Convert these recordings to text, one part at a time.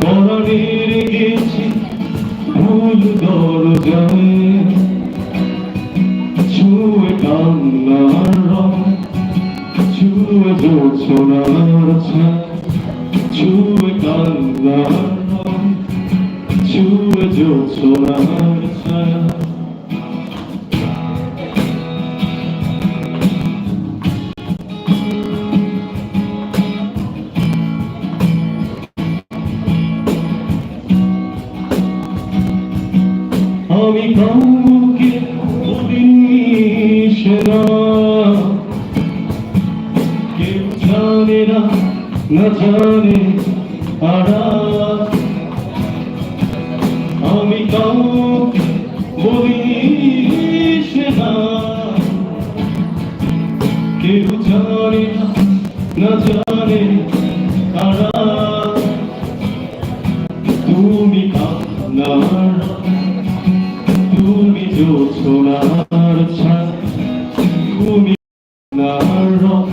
পরের গেছি ভুল দরজায়। ছুঁয়ে কান্নার রং, ছুঁয়ে জোছনার ছায় ছুঁয়ে কান্নার রং, ছুঁয়ে জোছনার ছায় আমি কাউকে সেনা কেউ জানে না না জানে আরা আমি কাউকে বলিনি সেনা কেউ জানে না না জানে আরা তুমি কান্নার জোছনার ছায়া তুমি নার রং,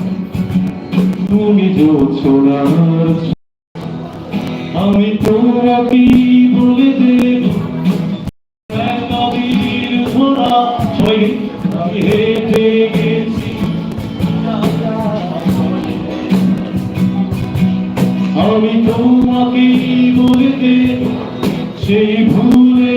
তুমি জোছনার ছায়া। আমি তোমাকে বলে দেব আমি তোমাকে বলে দেব, সেই ভুলে